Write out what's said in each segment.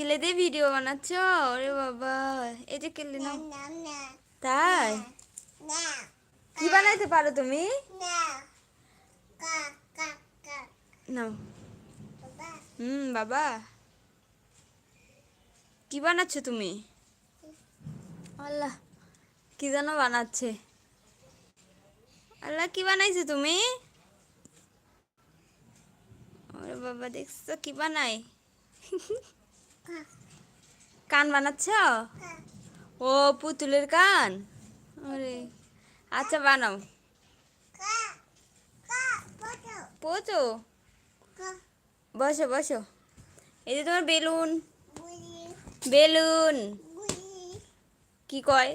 খেলে দিয়ে ভিডিও বানাচ্ছ? ওরে বাবা এই যে খেলে নাও। তাই? কি বানাইতে পারো তুমি? নাও। হুম বাবা। কি বানাচ্ছ তুমি? আল্লাহ কি যেন বানাচ্ছে। আল্লাহ কি বানাইছো তুমি? ওরে বাবা দেখছ কি বানাই কান বানাচ্ছ? ও পুতুলের কান? ওরে আচ্ছা বানাও। পোচো। বসো বসো। এই যে তোমার বেলুন। বেলুন। কি কয়?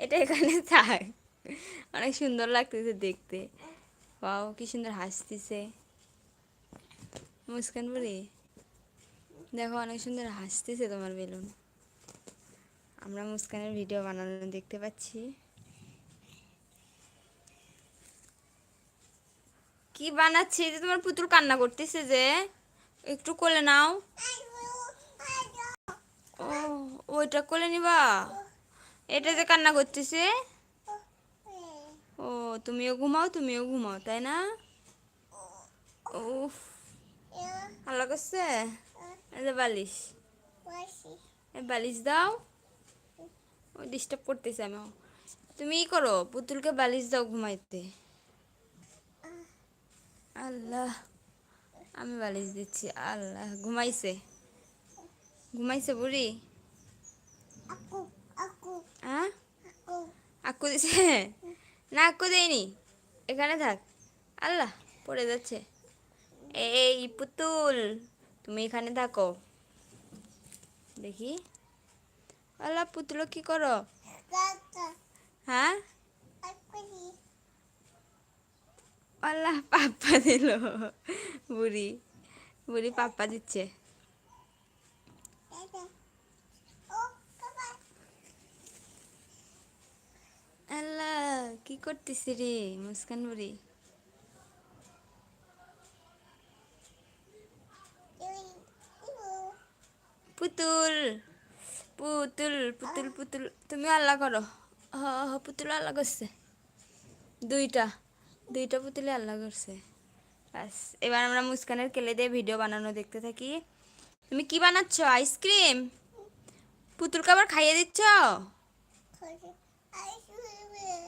এটা এখানে থাক। অনেক সুন্দর লাগতেছে দেখতে। বাও কি সুন্দর হাসতেছে। মুস্কান বুড়ি। দেখো অনেক সুন্দর হাসতেছে তোমার বেলুন। আমরা মুস্কানের ভিডিও বানানো দেখতে পাচ্ছি। কি বানাচ্ছে? যে তোমার পুতুল কান্না করতেছে যে। একটু কোলে নাও। ও, ওইটা কোলে নিবা? এটা যে কান্না করতেছে? ও, তুমিও ঘুমাও তুমিও ঘুমাও, তাই না? ও ভালো করছে। বালিশ। এই বালিশ দাও। ও ডিস্টার্ব করতেছে আমি। তুমি ই করো পুতুলকে বালিশ দাও ঘুমাইতে। আল্লাহ আমি বালিশ দিচ্ছি আল্লাহ ঘুমাইছে। ঘুমাইছে বুড়ি? হ্যাঁ আকু। দিছে? না আকু দেয়নি। এখানে থাক। আল্লাহ পড়ে যাচ্ছে। এই পুতুল। তুমি এখানে থাকো। দেখি। আল্লাহ পুতুল, কি করো? হ্যাঁ? আল্লাহ পাপ্পা দিল। বুড়ি বুড়ি পাপ্পা দিচ্ছে। আল্লাহ, কি করতেছি রে মুস্কান বুড়ি? পুতুল পুতুল পুতুল পুতুল। তুমি আল্লাহ করো। হ পুতুল আল্লাহ করছে। দুইটা দুইটা পুতুলে আল্লাহ করছে। বাস এবার আমরা মুস্কানের কেলে দিয়ে ভিডিও বানানো দেখতে থাকি। তুমি কি বানাচ্ছ? আইসক্রিম? পুতুলকে আবার খাইয়ে দিচ্ছ?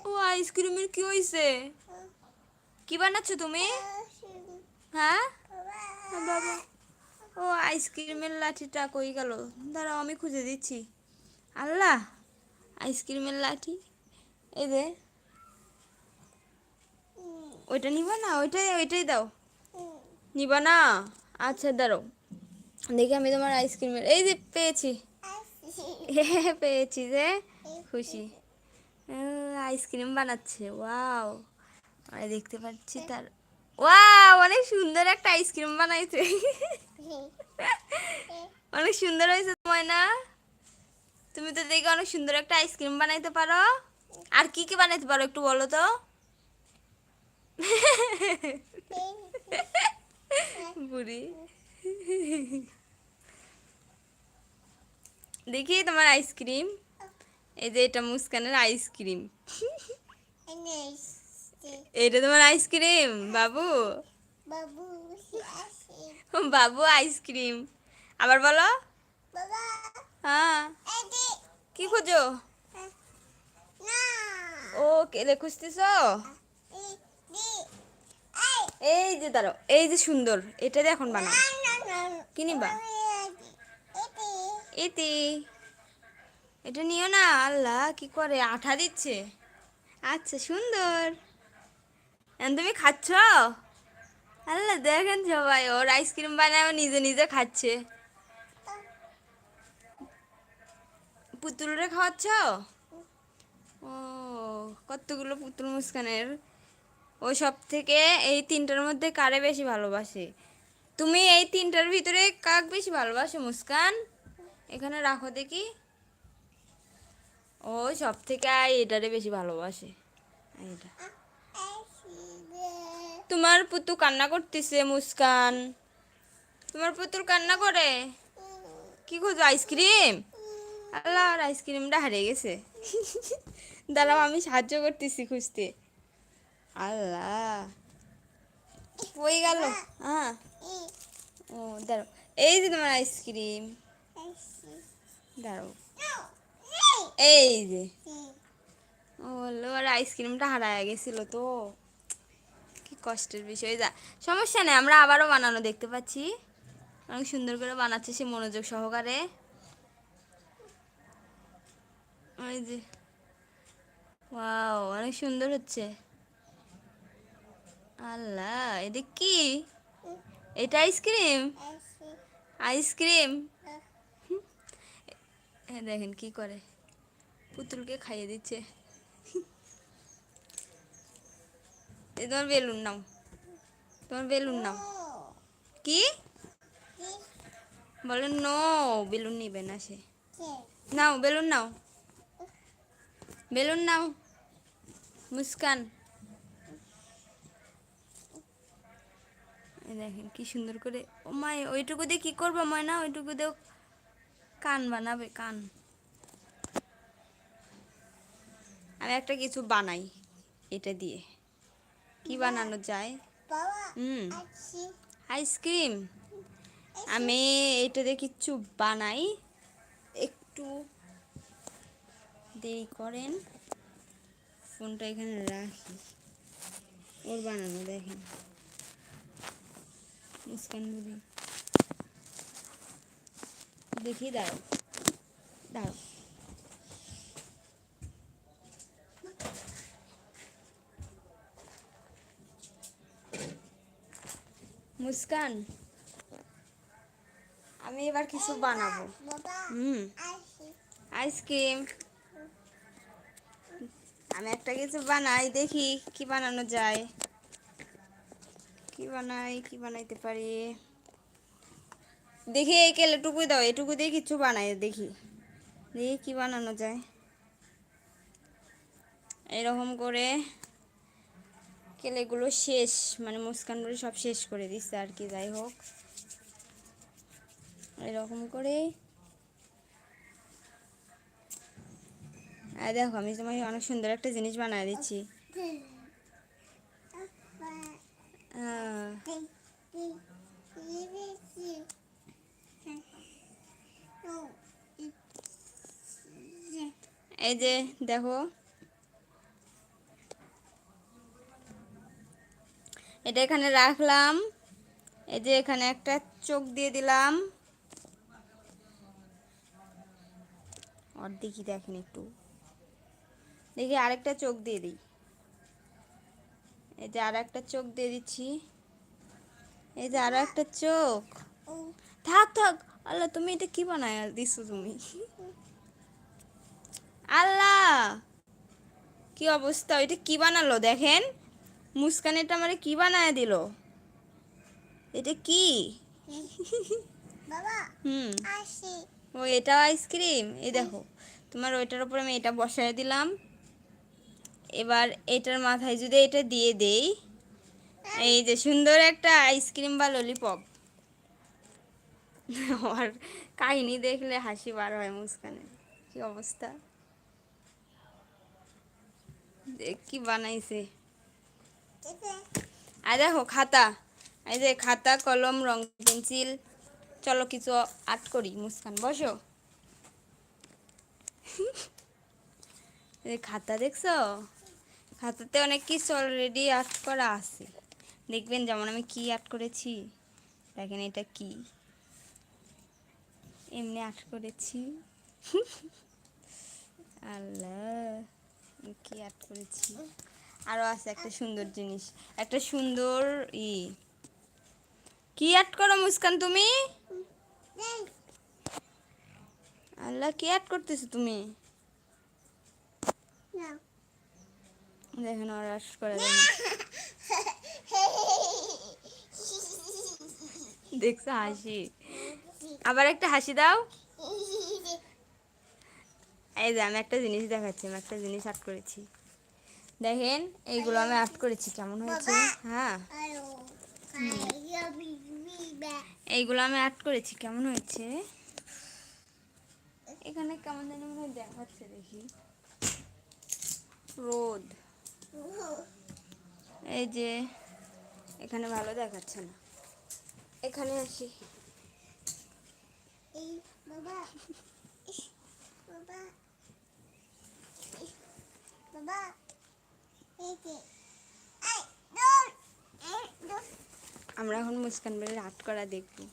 ও আইসক্রিমের কি হয়েছে কি বানাচ্ছ তুমি? হ্যাঁ? বাবা। ও, আইসক্রিমের লাঠিটা কই গেল? দাঁড়াও, আমি খুঁজে দিচ্ছি। আল্লাহ, আইসক্রিমের লাঠি। এই যে। ওইটা নিবা না? ওইটাই ওইটাই দাও। নিবা না? আচ্ছা দাঁড়াও। দেখি আমি তোমার আইসক্রিমের এই যে, পেয়েছি। পেয়েছি যে। খুশি। আইসক্রিম বানাচ্ছে। ওয়াও। দেখতে পাচ্ছি তার ওয়াও অনেক সুন্দর একটা আইসক্রিম বানাইছে। অনেক সুন্দর হয়েছে তোমায় না তুমি তো দেখে অনেক সুন্দর একটা আইসক্রিম বানাইতে পারো। আর কি কি বানাইতে পারো একটু বলো তো? বুড়ি। দেখি তোমার আইসক্রিম এই যে এটা মুস্কানের আইসক্রিম এটা তোমার আইসক্রিম বাবু। বাবু আইসক্রিম। আবার বলো। হ্যাঁ। কি খুঁজো? ও কেলে খুঁজতেছ? এই যে দাঁড়ো এই যে সুন্দর এটা দিয়ে এখন বানাও। কি নিবা? এতে এটা নিও না আল্লাহ কি করে? আঠা দিচ্ছে। আচ্ছা সুন্দর। তুমি খাচ্ছ? আল্লাহ, দেখেন সবাই, ওর আইসক্রিম বানায় নিজে নিজে খাচ্ছে। পুতুলরে খাওয়াচ্ছ? ও, কতগুলো পুতুল মুস্কানের? ও সব থেকে এই তিনটার মধ্যে কারে বেশি ভালোবাসে? তুমি এই তিনটার ভিতরে কাক বেশি ভালোবাসো, মুস্কান? এখানে রাখো দেখি। ও সব থেকে এটারে বেশি ভালোবাসে। এটা। তোমার পুতু কান্না করতেছে, মুস্কান। তোমার পুতুর কান্না করে? কি খুঁজো, আইসক্রিম? আল্লাহ আইসক্রিমটা হারিয়ে গেছে। দাঁড়াও, আমি সাহায্য করতেছি খুঁজতে। আল্লাহ। কই গেল। হ্যাঁ ও, দাঁড়াও। এই যে তোমার আইসক্রিম। দাঁড়াও। এই যে। ও আইসক্রিমটা হারায় গেছিল তো। কষ্টের বিষয় যা। সমস্যা নেই, আমরা আবারও বানানো দেখতে পাচ্ছি। অনেক সুন্দর করে বানাচ্ছে সে মনোযোগ সহকারে। ওই যে। ওয়াও, অনেক সুন্দর হচ্ছে। আল্লাহ, এটা কি? এটা আইসক্রিম? আইসক্রিম? দেখেন কি করে। পুতুলকে খাইয়ে দিচ্ছে। এই তোমার বেলুন নাও। তোমার বেলুন নাও। কি? বলে, নো, বেলুন নিবে না সে। নাও, বেলুন নাও। বেলুন নাও। মুস্কান। দেখেন কি সুন্দর করে। ও মাই, ওইটুকু দিয়ে কি করব ময়না? ওইটুকু দিয়েও কান বানাবে, কান। আমি একটা কিছু বানাই, এটা দিয়ে। কি বানানো যায়? হুম। Ice cream. আমি এটা দিয়ে কিচ্ছু বানাই। একটু দেরি করেন। ফোনটা এখানে রাখি। ওর বানানো দেখেন। মুস্কান দেখি দাঁড়াও দাঁড়াও মুস্কান আমি এবার কিছু বানাবো। হুম। আইসক্রিম আমি একটা কিছু বানাই, দেখি কি বানানো যায়। কি বানাই, কি বানাইতে পারি? দেখি এই কেলেটুকু দাও, এটুকু দিয়ে কিছু বানাই, দেখি। দেখি কি বানানো যায়। এরকম করে কেলেগুলো শেষ মানে মুস্কানগুলো সব শেষ করে দিচ্ছে আর কি যাই হোক। এরকম করে আর দেখো আমি তোমাকে অনেক সুন্দর একটা জিনিস বানিয়ে দিচ্ছি। এই যে দেখো। এটা এখানে রাখলাম। এই যে এখানে একটা চোখ দিয়ে দিলাম। অর্ধেকই দেখেন একটু। দেখি আরেকটা চোখ দিয়ে দিই। এই যে আর একটা চোখ দিয়ে দিচ্ছি। এই যে আরও একটা চোখ। থাক থাক। আল্লাহ, তুমি এটা কি বানায় দিছো তুমি? আল্লাহ! কি অবস্থা? এটা কি বানালো দেখেন? মুস্কান এটা আমারে কি বানায় দিল? এটা কি? হুম। ও এটাও আইসক্রিম? এই দেখো তোমার ওইটার উপরে আমি এটা বসায় দিলাম। এবার এটার মাথায় যদি এটা দিয়ে দেই এই যে সুন্দর একটা আইসক্রিম বা ললিপপ আর কাহিনী দেখলে হাসি বার হয় মুস্কানে। কি অবস্থা? দেখ কি বানাইছে। আর দেখো খাতা। এই যে খাতা, কলম, রং পেন্সিল, চলো কিছু আর্ট করি, মুস্কান, বসো। খাতা দেখছ? খাতাতে অনেক কিছু অলরেডি আর্ট করা আছে। দেখবেন যেমন আমি কি আর্ট করেছি, দেখেন এটা কি। এমনি আর্ট করেছি। আল্লাহ কি আর্ট করেছি? আরও আছে একটা সুন্দর জিনিস। একটা সুন্দর ই। কি অ্যাড করো মুস্কান তুমি? আল্লাহ, কি অ্যাড করতেছো তুমি? দেখেন, ওর আর্ট করে দেখছ হাসি? আবার একটা হাসি দাও। এই যে, আমি একটা জিনিস দেখাচ্ছি, আমি একটা জিনিস অ্যাড করেছি। দেখেন এইগুলো আমি আর্ট করেছি কেমন হয়েছে? হ্যাঁ। এইগুলো আমি আর্ট করেছি কেমন হয়েছে? এখানে কেমন জানি মনে হয় দেখাচ্ছে দেখি। রোদ। এই যে এখানে ভালো দেখাচ্ছে না। এখানে আসি। বাবা বাবা। আমরা এখন মুস্কান বাড়ির আর্ট করা দেখব।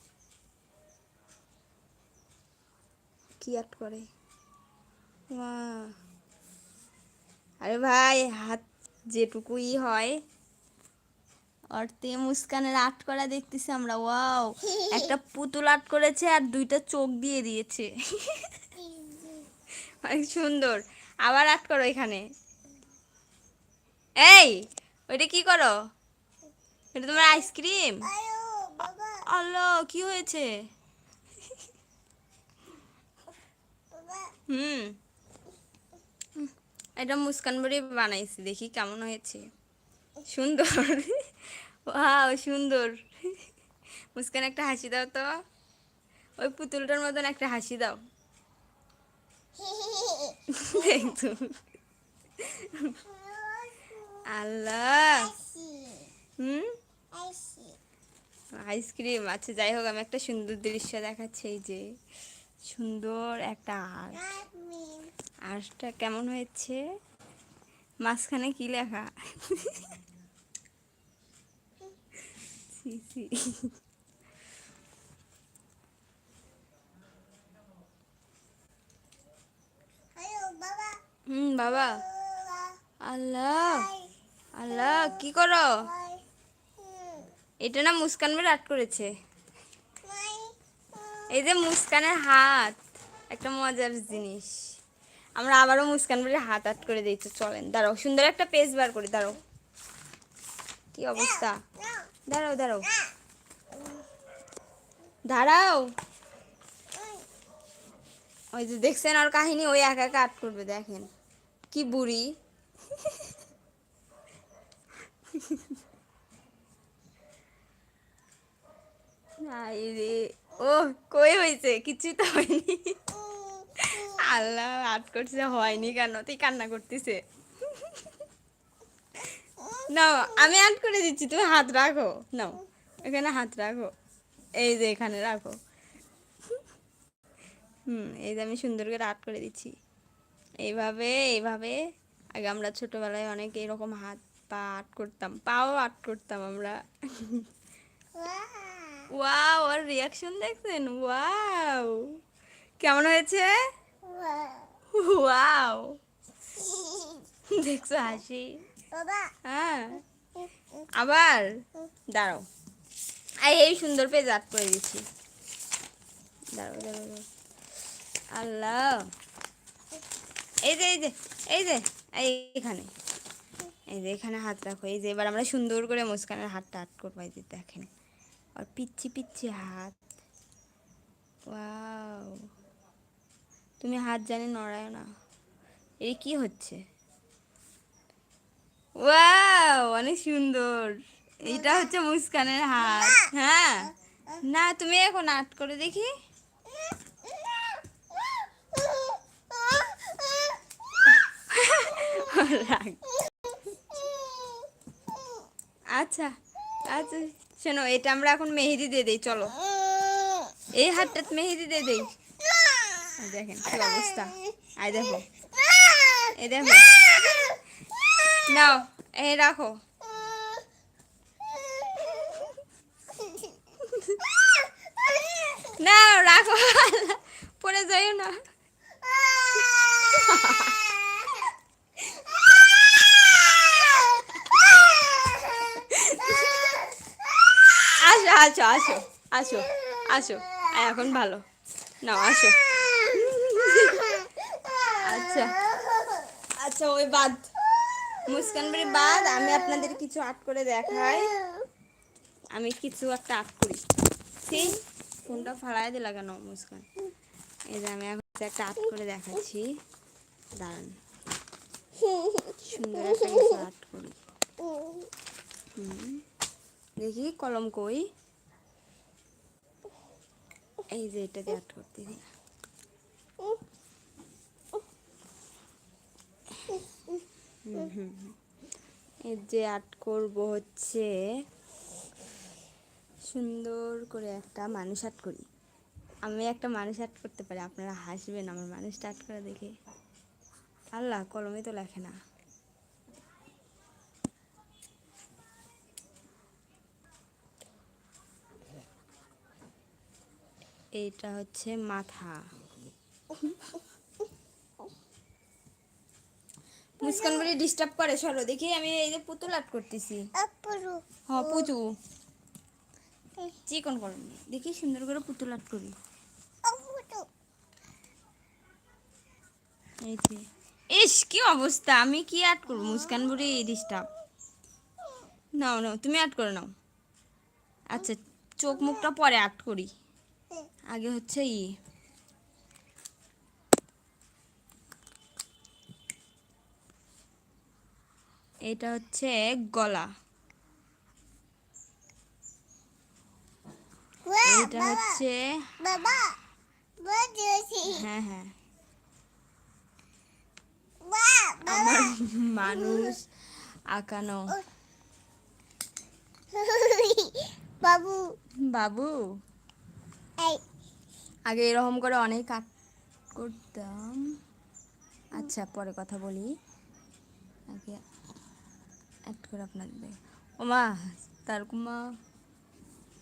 কি আর্ট করে। আরে ভাই, হাত যেটুকুই হয়। অর্থে মুস্কানের আর্ট করা দেখতেছি আমরা, ওয়াও। একটা পুতুল আর্ট করেছে আর দুইটা চোখ দিয়ে দিয়েছে। অনেক সুন্দর। আবার আর্ট করো এখানে। এই ওইটা কি করো? এটা তোমার আইসক্রিম? আল্লাহ কি হয়েছে? হুম। এটা মুস্কান বড়ি বানাইছি দেখি কেমন হয়েছে। সুন্দর। ওয়াও সুন্দর। মুস্কান একটা হাসি দাও তো। ওই পুতুলটার মতন একটা হাসি দাও। দেখতো আল্লাহ। হুম? আইসক্রিম। আচ্ছা যাই হোক, আমি একটা সুন্দর দৃশ্য দেখাচ্ছি এই যে। সুন্দর একটা আর্ট। আর্টটা কেমন হয়েছে? মাঝখানে কি লেখা? হুম, বাবা। আল্লাহ। আল্লাহ, কি করো? এটা না মুস্কান বের আর্ট করেছে। এই যে মুস্কানের হাত, একটা মজার জিনিস। আমরা আবারও মুস্কান বের হাত আর্ট করে দিয়েছি, চলেন, দাঁড়াও, সুন্দর একটা পেজ বার করি, দাঁড়াও। কি অবস্থা? দাঁড়াও দাঁড়াও। দাঁড়াও। ওই যে দেখছেন আর কাহিনী, ওই একা একা আর্ট করবে, দেখেন। কি বুড়ি। রে ও কই হয়েছে? কিছু তো হয়নি। আল্লাহ আর্ট করছে, হয়নি কেন? তুই কান্না করতেছে। নাও, আমি আর্ট করে দিচ্ছি, তুমি হাত রাখো। নাও, এখানে হাত রাখো। এই যে, এখানে রাখো। হুম, এই যে, আমি সুন্দর করে আর্ট করে দিচ্ছি। এইভাবে এইভাবে। আগে আমরা ছোটবেলায় অনেক এরকম হাত পা আর্ট করতাম পাও আর্ট করতাম আমরা। ওয়াও আর রিয়াকশন দেখছেন? ওয়াও কেমন হয়েছে? ওয়াও দেখছ হাসি? হ্যাঁ। আবার? দাঁড়াও। এই এই সুন্দর পেজ আর্ট করে দিচ্ছি। দাঁড়াও দাঁড়াও। আল্লাহ। এই যে এই যে এই যে এই এখানে এই যে এখানে হাত রাখো। এই যে এবার আমরা সুন্দর করে মুস্কানের হাতটা আট করব এই যে দেখেন। আর পিচ্ছি পিচ্ছি হাত। ওয়াও। তুমি হাত জানি নড়ায় না। এই কি হচ্ছে? ওয়াও অনেক সুন্দর। এটা হচ্ছে মুস্কানের হাত। হ্যাঁ। না তুমি এখন আর্ট করে দেখি। রাগ। আচ্ছা আচ্ছা শোনো, এটা আমরা এখন মেহেদি দিয়ে দেই, চলো। এই হাতটা মেহেদি দিয়ে দেই। দেখেন, কি অবস্থা। আই দেখো। এই দেখো। নাও, এই রাখো। নাও, রাখো। পরে যাইও না। আসো আসো আসো আসো এখন ভালো। নাও, আসো। আচ্ছা। আচ্ছা ওই বাদ। মুস্কান বাড়ি বাদ, আমি আপনাদের কিছু আর্ট করে দেখাই। আমি কিছু একটা আর্ট করি। সেই ফোনটা ফালাই দিয়ে লাগানো, মুস্কান। এই যে, আমি এখন একটা আর্ট করে দেখাচ্ছি। দাঁড়ান। সুন্দর একটা আর্ট করি। দেখি, কলম কই? এই যে এটা দিয়ে আট করতেছি এর যে আট করব হচ্ছে সুন্দর করে একটা মানুষ আট করি। আমি একটা মানুষ আট করতে পারি, আপনারা হাসবেন, আমার মানুষটা আট করে দেখে। আল্লাহ, কলমে তো লেখে না। এইটা হচ্ছে মাথা। মুস্কান বলে ডিস্টার্ব করে সরো দেখি আমি এই যে পুতুল আর্ট করতেছি। আপুরু হ পুচু চিকন করুন দেখি সুন্দর করে পুতুল আর্ট করি। এই যে। ইস, কি অবস্থা? আমি কি আর্ট করব? মুস্কান বুড়ি ডিস্টার্ব নাও নাও, তুমি আর্ট করে নাও। আচ্ছা চোখ মুখটা পরে আর্ট করি। আগে হচ্ছে ই। এটা হচ্ছে গলা। এটা হচ্ছে বাবা হ্যাঁ হ্যাঁ। আমার মানুষ আঁকানো। বাবু। বাবু। আগে এরকম করে অনেক আর্ট করতাম। আচ্ছা পরে কথা বলি। আগে অ্যাড করে আপনাদের। ওমা তার কুমা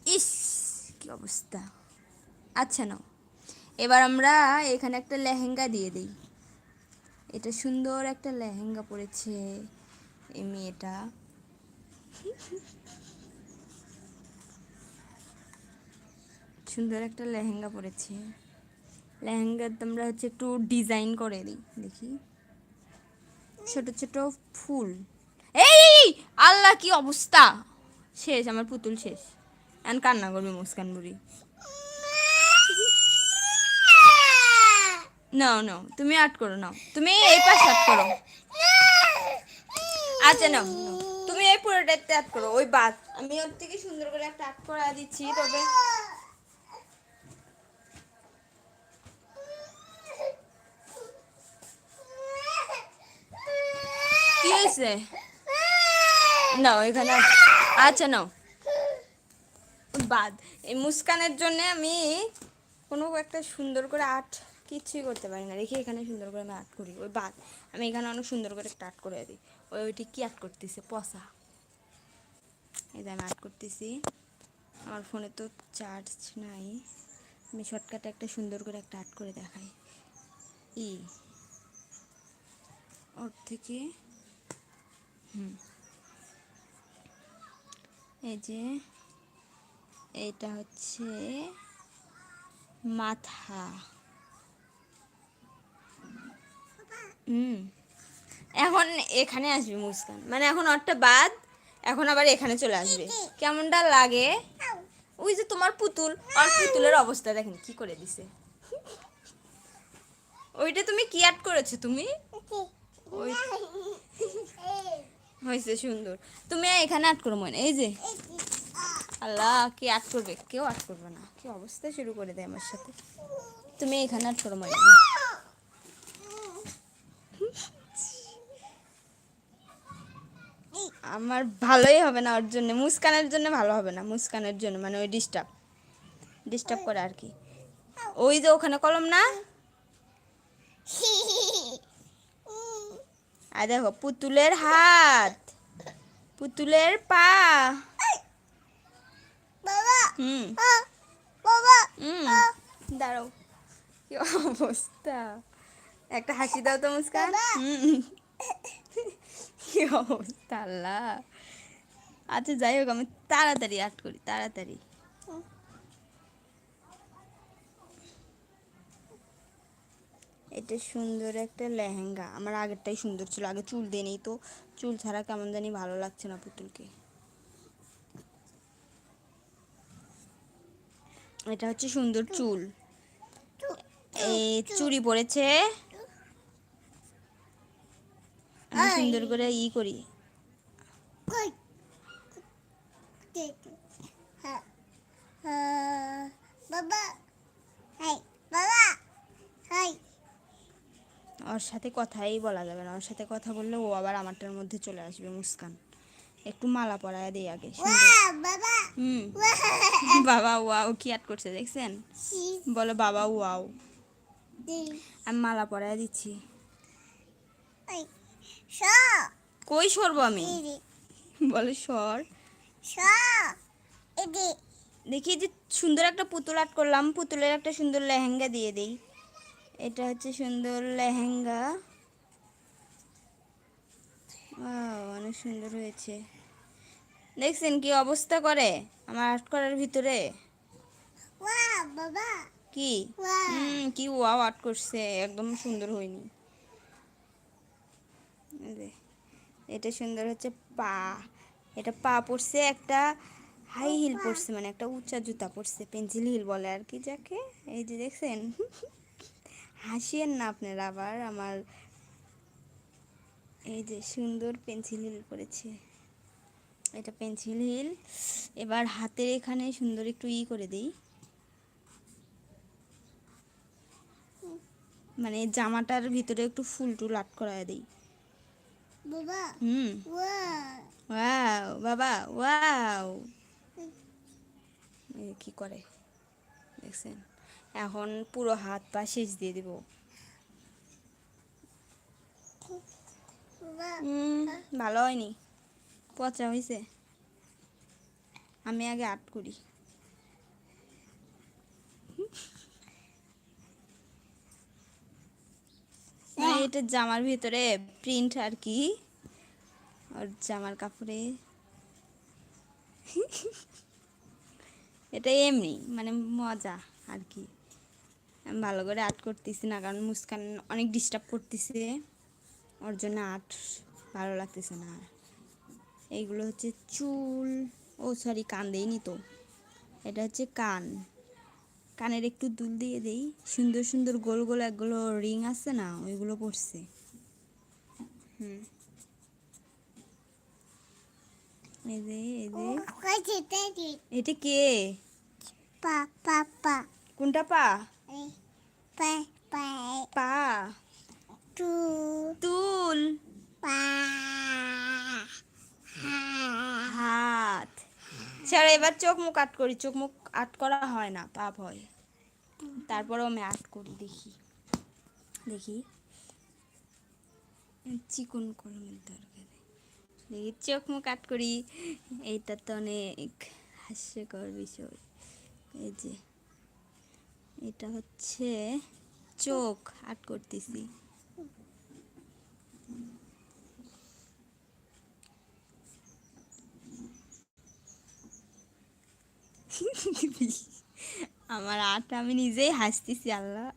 ইস, কি অবস্থা। আচ্ছা নাও। এবার আমরা এখানে একটা লেহেঙ্গা দিয়ে দিই। এটা সুন্দর একটা লেহেঙ্গা পরেছে এই মেয়েটা। সুন্দর একটা লেহেঙ্গা পরেছে। লেহেঙ্গা তোমরা হচ্ছে একটু ডিজাইন করে দিই, দেখি। ছোট ছোট ফুল। এই! আল্লাহ, কি অবস্থা! শেষ, আমার পুতুল শেষ। এখন কান্না করবে, মুস্কান বুড়ি। নাও নাও, তুমি আর্ট করো, নাও। তুমি এই পাশে আট করো। আচ্ছা নাও। তুমি এই পুরোটাতে আর্ট করো, ওই বাদ। আমি ওর থেকে সুন্দর করে একটা আর্ট করা দিচ্ছি, তবে হয়েছে নাও এখানে আচ্ছা নাও বাদ। এই মুস্কানের জন্য আমি কোনো একটা সুন্দর করে আর্ট কিছুই করতে পারি না। দেখি এখানে সুন্দর করে আমি আর্ট করি। ওই বাদ। আমি এখানে অনেক সুন্দর করে একটা আর্ট করে দিই। ওই ওইটি কি আর্ট করতেছে? পসা। এই আমি আর্ট করতেছি। আমার ফোনে তো চার্জ নাই। আমি শর্টকাটে একটা সুন্দর করে একটা আর্ট করে দেখাই। ই। ওর থেকে এই যে এইটা হচ্ছে মাথা। হুম এখন এখানে আসবে মুস্কান। মানে এখন ওরটা বাদ এখন আবার এখানে চলে আসবে। কেমনটা লাগে? ওই যে তোমার পুতুল আর পুতুলের অবস্থা দেখেন কি করে দিছে। ওইটা তুমি কি অ্যাড করেছ তুমি? ওই হয়েছে সুন্দর। তুমি এখানে আট করো মনে এই যে। আল্লাহ, কি আট করবে? কেউ আট করবে না। কি অবস্থা শুরু করে দেয় আমার সাথে। তুমি এখানে আট করো মনে আমার ভালোই হবে না ওর জন্য। মুস্কানের জন্য ভালো হবে না, মুস্কানের জন্য মানে ওই ডিস্টার্ব ডিস্টার্ব করে আর কি। ওই যে ওখানে কলম না? আর দেখো পুতুলের হাত পুতুলের পা। বাবা হুম। বাবা হুম। দাঁড়াও কি অবস্থা? একটা হাসি দাও তো মুস্কান। কি অবস্থা আল্লাহ। আচ্ছা যাই হোক আমি তাড়াতাড়ি আর্ট করি তাড়াতাড়ি। এটা সুন্দর একটা লেহেঙ্গা। আমার আগেরটাই সুন্দর ছিল আগে চুল দিয়ে নেই তো। চুল ছাড়া কেমন জানি ভালো লাগছে না পুতুলকে। এটা হচ্ছে সুন্দর চুল। চুড়ি পড়েছে আমি সুন্দর করে ই করি। হ্যাঁ। হ্যাঁ। বাবা। হাই বাবা। হাই ওর সাথে কথাই বলা যাবে না। ওর সাথে কথা বললে ও আবার আমারটার মধ্যে চলে আসবে মুস্কান। একটু মালা পরায় দিই আগে. হুম. বাবা ওয়াও কি অ্যাড করছে দেখছেন? বলো বাবা ওয়াও। আমি মালা পরায় দিচ্ছি. কই সরব আমি? বলো সর. দেখি যে সুন্দর একটা পুতুল আর্ট করলাম পুতুলের একটা সুন্দর লেহেঙ্গা দিয়ে দিই। এটা হচ্ছে সুন্দর লেহেঙ্গা। অনেক সুন্দর হয়েছে। দেখছেন কি অবস্থা করে আমার আর্ট করার ভিতরে. কি. হুম কি ওয়াও আর্ট করছে একদম সুন্দর হয়নি। এটা সুন্দর হচ্ছে পা এটা পা পড়ছে একটা হাই হিল পড়ছে মানে একটা উঁচা জুতা পড়ছে পেন্সিল হিল বলে আর কি যাকে এই যে দেখছেন? হাসিয়েন না আপনারা আবার? আমার এই যে সুন্দর পেন্সিল হিল করেছে এটা পেন্সিল হিল এবার হাতের এখানে সুন্দর একটু ই করে দিই। মানে জামাটার ভিতরে একটু ফুল টুল আট করায় দিই। Baba. হুম. ওয়াও। বাবা ওয়াও। কি করে? দেখছেন? এখন পুরো হাত পা শেষ দিয়ে দিব। ভালো হয়নি, পচা হয়েছে আমি আগে আর্ট করি। এটা জামার ভিতরে প্রিন্ট আর কি ওর জামার কাপড়ে। এটা এমনি মানে মজা। আর কি আমি ভালো করে আর্ট করতেছি না কারণ মুস্কান অনেক ডিস্টার্ব করতেছে। ওর জন্য আর্ট ভালো লাগতেছে না। আর এইগুলো হচ্ছে চুল। ও সরি কান দেইনি তো। এটা হচ্ছে কান। কানের একটু দুল দিয়ে দেই। সুন্দর সুন্দর গোল গোল একগুলো রিং আছে না ওইগুলো পড়ছে হুম। এই যে এই যে? এটা কে? Pa, pa, pa. কোনটা পা. পা Tu, তুল. হাত। ছাড়া এবার চোখ মুখ আট করি চোখ মুখ আট করা হয় না পাপ হয় তারপরেও আমি আট করি দেখি। দেখি। চিকন কলমের দরকার। দেখি চোখ মুখ আট করি। এইটা তো অনেক হাস্যকর বিষয়। এই যে এটা হচ্ছে চোখ আট করতেছি। আমার আর্ট আমি নিজেই হাসতেছি, আল্লাহ।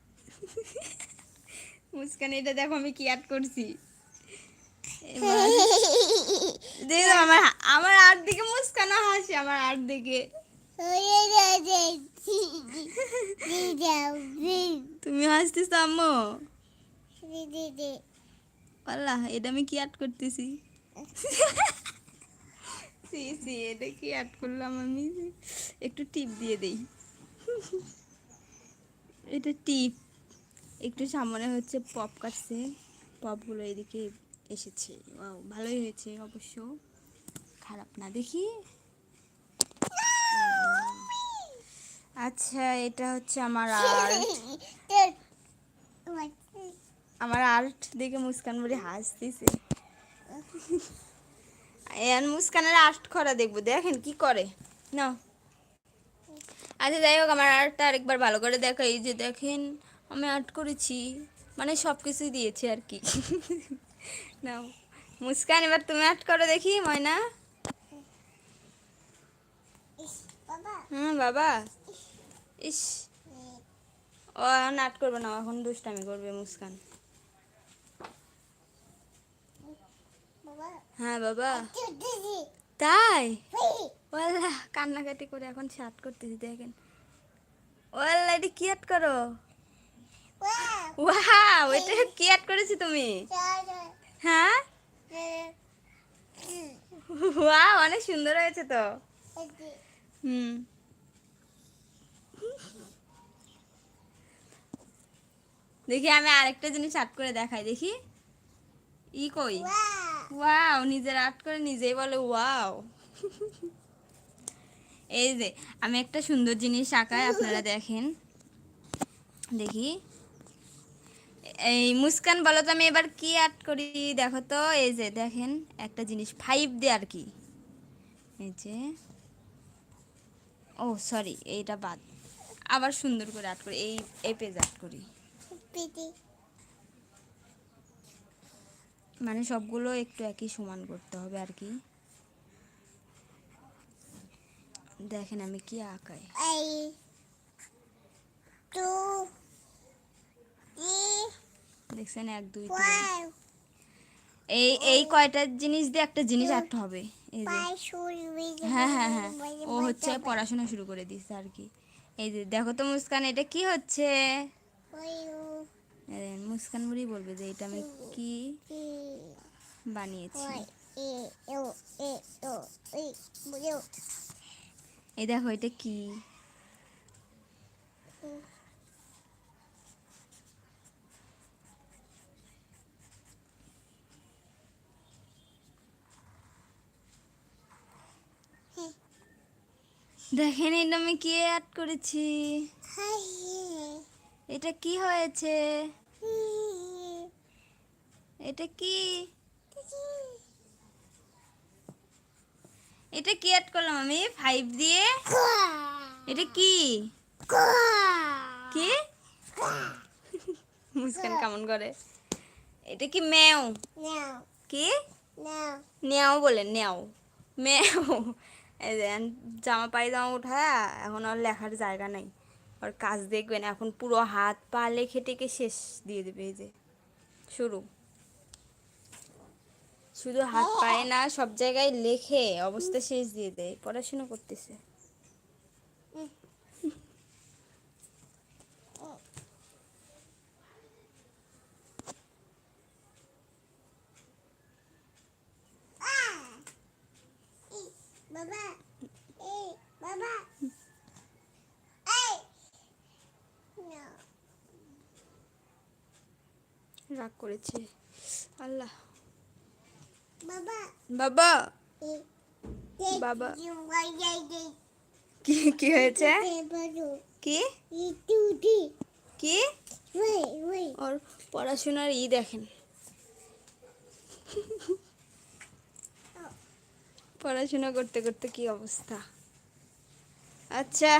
মুস্কান, এটা দেখো আমি কি আর্ট করছি। আমার আমার আর্ট দিকে মুস্কানও হাসি, আমার আর্ট দিকে। তুমি হাসতেছ আম্মু. আল্লাহ, এটা আমি কি আর্ট করতেছি? সি এটা কি আর্ট করলাম আমি? একটু টিপ দিয়ে দেই। এটা টিপ একটু সামনে হচ্ছে পপ কাটছে। পপগুলো এদিকে এসেছে। ভালোই হয়েছে অবশ্য। খারাপ না দেখি। আচ্ছা এটা হচ্ছে আমার আর্ট? আমার আর্ট দেখে মুস্কান বলে হাসতেছে। এখন মুস্কানের আর্ট করা দেখব দেখেন কি করে। না আচ্ছা যাই হোক আমার আর্টটা আরেকবার ভালো করে দেখো। এই যে দেখেন আমি আর্ট করেছি। মানে সব কিছুই দিয়েছি আর কি। নাও। মুস্কান এবার তুমি আর্ট করো দেখি ময়না। হুম বাবা। ইস। ও এখন আর্ট করবে না এখন দুষ্টামি করবে মুস্কান। হ্যাঁ বাবা. তাই. ওয়াল্লা কান্নাকাটি করে এখন শার্ট করতেছি দেখেন। ওয়াল্লা এটা কি আট করো. ওয়াও এটা কি আট করেছি তুমি? হ্যাঁ? ওয়াও অনেক সুন্দর হয়েছে তো। হুম। দেখি আমি আরেকটা জিনিস আর্ট করে দেখাই, দেখি। ই কই? ওয়াও নিজের আর্ট করে নিজেই বলে ওয়াও এই যে, আমি একটা সুন্দর জিনিস আঁকাই, আপনারা দেখেন। দেখি। এই মুস্কান, বলো তো আমি এবার কি আর্ট করি? দেখো তো, এই যে, দেখেন, একটা জিনিস ফাইভ দিয়ে আর কি। এই যে। ও সরি এইটা বাদ। আবার সুন্দর করে আর্ট করি এই এই পেজ আর্ট করি. মানে সবগুলো একটু একই সমান করতে হবে আর কি। দেখেন আমি কি আঁকাই. দেখছেন এক দুই তিন। এই এই কয়টা জিনিস দিয়ে একটা জিনিস আঁকতে হবে। এই যে। হ্যাঁ হ্যাঁ হ্যাঁ ও হচ্ছে পড়াশোনা শুরু করে দিচ্ছে আর কি। এই যে দেখো তো মুস্কান এটা কি হচ্ছে? মুস্কান মুড়ি বলবে যে এটা আমি কি বানিয়েছি। এই দেখো এটা কি? দেখেন এটা আমি কি অ্যাড করেছি? এটা কি হয়েছে? এটা কি? এটা কি অ্যাড করলাম আমি? ফাইভ দিয়ে? এটা কি? কি? মুস্কান কেমন করে? এটা কি ম্যাও? কি? নেও বলে নেও মেও এই যে জামা পায়জামা উঠায় এখন আর লেখার জায়গা নাই। আর কাজ দেখবেন, এখন পুরো হাত পা লেখে টেকে শেষ দিয়ে দেবে এই যে, শুরু। শুধু হাত পায়ে না, সব জায়গায় লেখে, অবস্থা শেষ দিয়ে দেয়, পড়াশোনা করতেছে। করেছে। আল্লাহ. বাবা। they কি কি হয়েছে? কি? কি. ওর পড়াশোনার ই দেখেন। পড়াশোনা করতে করতে কি অবস্থা? আচ্ছা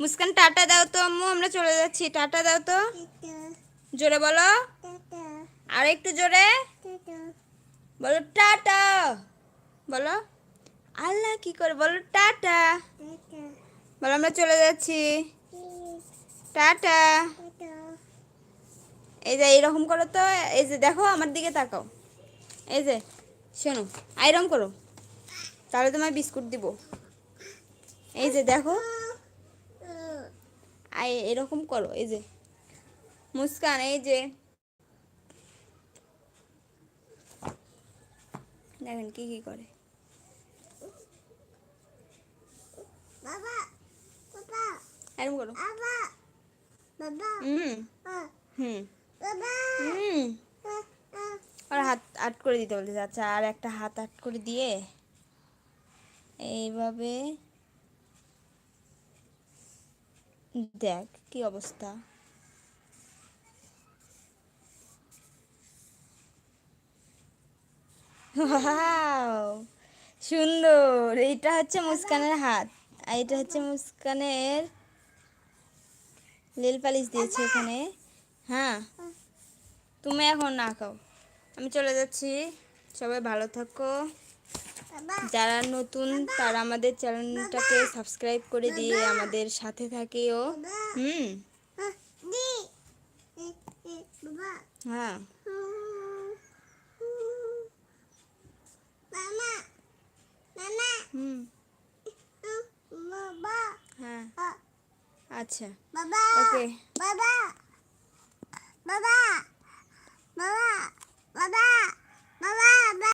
মুস্কান টাটা দাও তো আম্মু আমরা চলে যাচ্ছি। টাটা দাও তো। জোরে বলো. আর একটু জোরে। বলো, টাটা। বলো, আল্লাহ কি করে? বলো, টাটা। বলো, আমরা চলে যাচ্ছি। টাটা। এই যে, এইরকম করো তো। এই যে, দেখো, আমার দিকে তাকাও। এই যে, শোনো আইরম করো। তাহলে তোমায় বিস্কুট দিব। এই যে, দেখো. আই, এরকম করো, এই যে। মুস্কান, এই যে। দেখেন কি কি করে. হুম. হুম. আর হাত আট করে দিতে বলতেছে আচ্ছা আর একটা হাত আট করে দিয়ে এইভাবে দেখ কি অবস্থা সুন্দর। এইটা হচ্ছে মুস্কানের হাত। আর এটা হচ্ছে মুস্কানের নীল পালিশ দিয়েছে এখানে। হ্যাঁ। তুমি এখন না খাও। আমি চলে যাচ্ছি। সবাই ভালো থাকো। যারা নতুন, তারা আমাদের চ্যানেলটাকে সাবস্ক্রাইব করে দিয়ে আমাদের সাথে থাকিও। Baba. হুম. হ্যাঁ। Mama. Mama. হুম Uh. Baba. হ্যাঁ Uh. আচ্ছা Baba. ওকে. Baba. Baba. Baba. Baba. Baba.